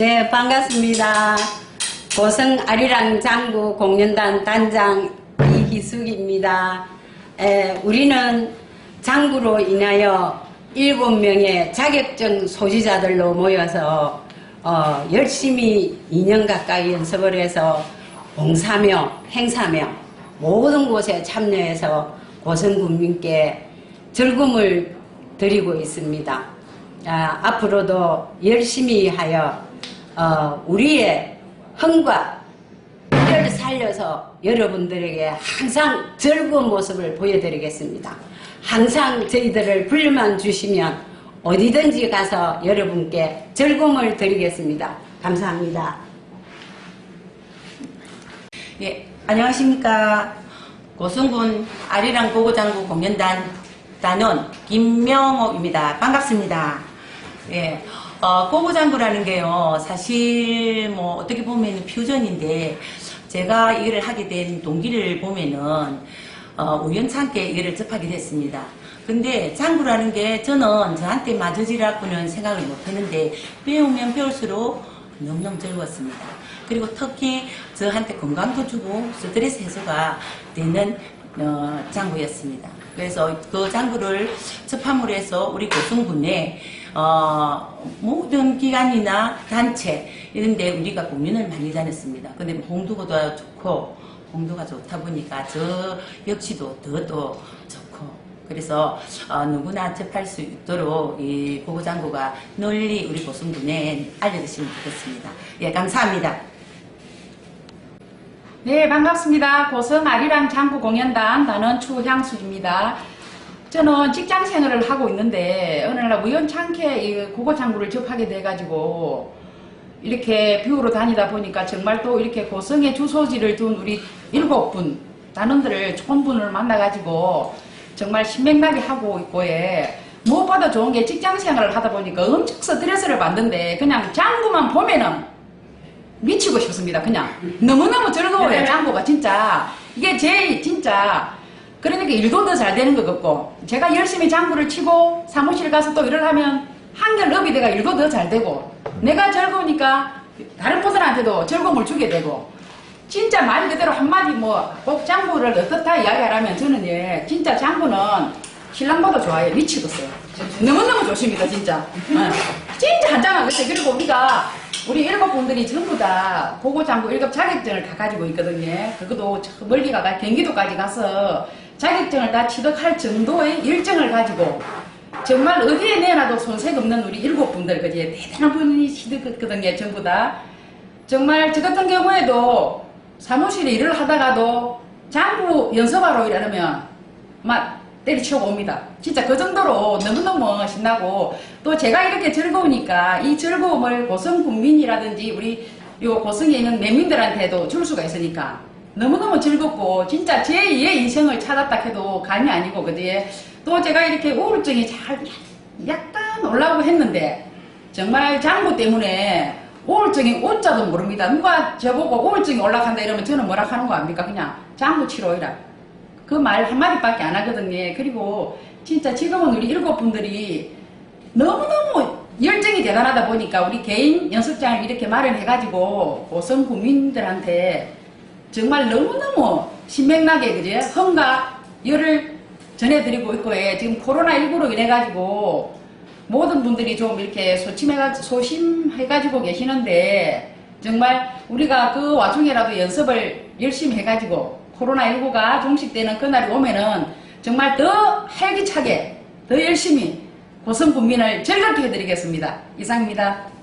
네, 반갑습니다. 고성 아리랑 장구 공연단 단장 이희숙입니다. 에, 우리는 장구로 인하여 일곱 명의 자격증 소지자들로 모여서 어, 열심히 2년 가까이 연습을 해서 봉사며 행사며 모든 곳에 참여해서 고성 국민께 즐거움을 드리고 있습니다. 아, 앞으로도 열심히 하여 어, 우리의 흥과 열을 살려서 여러분들에게 항상 즐거운 모습을 보여드리겠습니다. 항상 저희들을 불러만 주시면 어디든지 가서 여러분께 즐거움을 드리겠습니다. 감사합니다. 예, 안녕하십니까. 고성군 아리랑 고고장구 공연단 단원 김명옥입니다. 반갑습니다. 예, 어, 고고장구라는 게요, 사실 뭐 어떻게 보면 퓨전인데, 제가 이거를 하게 된 동기를 보면은, 어, 우연찮게 이거를 접하게 됐습니다. 근데 장구라는 게 저는 저한테 맞으지라고는 생각을 못 했는데, 배우면 배울수록 너무너무 즐거웠습니다. 그리고 특히 저한테 건강도 주고 스트레스 해소가 되는 어, 장구였습니다. 그래서 그 장구를 접함으로 해서 우리 고성군에 어, 모든 기관이나 단체 이런 데 우리가 공연을 많이 다녔습니다. 근데 홍두가 좋고 홍두가 좋다 보니까 저 역시도 더 또 좋고 그래서 어, 누구나 접할 수 있도록 이 고고장구가 널리 우리 고성군에 알려주시면 좋겠습니다. 예, 감사합니다. 네, 반갑습니다. 고성 아리랑 장구 공연단 단원 추향숙입니다. 저는 직장 생활을 하고 있는데 어느 날 우연찮게 이 국어 장구를 접하게 돼가지고 이렇게 뷰로 다니다 보니까 정말 또 이렇게 고성에 주소지를 둔 우리 일곱 분 단원들을 좋은 분을 만나가지고 정말 신명나게 하고 있고 예. 무엇보다 좋은 게 직장 생활을 하다 보니까 엄청 스트레스를 받는데 그냥 장구만 보면은 미치고 싶습니다. 그냥 너무너무 즐거워요. 장구가 진짜 이게 제일 진짜 그러니까 일도 더 잘 되는 것 같고 제가 열심히 장구를 치고 사무실 가서 또 일을 하면 한결 돼가 일도 더 잘 되고 내가 즐거우니까 다른 분들한테도 즐거움을 주게 되고 진짜 말 그대로 한마디 뭐 꼭 장구를 어떻다 이야기하라면 저는 예 진짜 장구는 신랑보다 좋아요 미치겠어요. 너무너무 좋습니다 진짜. 예. 진짜 한장하겠어요. 그리고 우리가 우리 일곱 분들이 전부 다 고고장구 일급 자격증을 다 가지고 있거든요. 그것도 저 멀리 가가 경기도까지 가서 자격증을 다 취득할 정도의 열정을 가지고 정말 어디에 내놔도 손색 없는 우리 일곱 분들 그지? 대단한 분이 취득했거든요 전부 다. 정말 저 같은 경우에도 사무실에 일을 하다가도 장부 연습하러 일하면 막 때리치고 옵니다. 진짜 그 정도로 너무너무 신나고 또 제가 이렇게 즐거우니까 이 즐거움을 고성 국민이라든지 우리 요 고성에 있는 내민들한테도 줄 수가 있으니까 너무너무 즐겁고 진짜 제2의 인생을 찾았다 해도 감이 아니고 그지 또 제가 이렇게 우울증이 잘 약간 올라오고 했는데 정말 장부 때문에 우울증이 웃자도 모릅니다. 누가 저보고 우울증이 올라간다 이러면 저는 뭐라 하는 거 압니까? 그냥 장부 치료이라. 그 말 한마디밖에 안 하거든요. 그리고 진짜 지금은 우리 일곱 분들이 너무너무 열정이 대단하다 보니까 우리 개인 연습장을 이렇게 마련해가지고 고성 국민들한테 정말 너무너무 신명나게 그제 흥과 열을 전해드리고 있고 예. 지금 코로나19로 인해가지고 모든 분들이 좀 이렇게 소침해가, 소심해가지고 계시는데 정말 우리가 그 와중에라도 연습을 열심히 해가지고 코로나19가 종식되는 그날이 오면은 정말 더 활기차게 더 열심히 고성 국민을 즐겁게 해드리겠습니다. 이상입니다.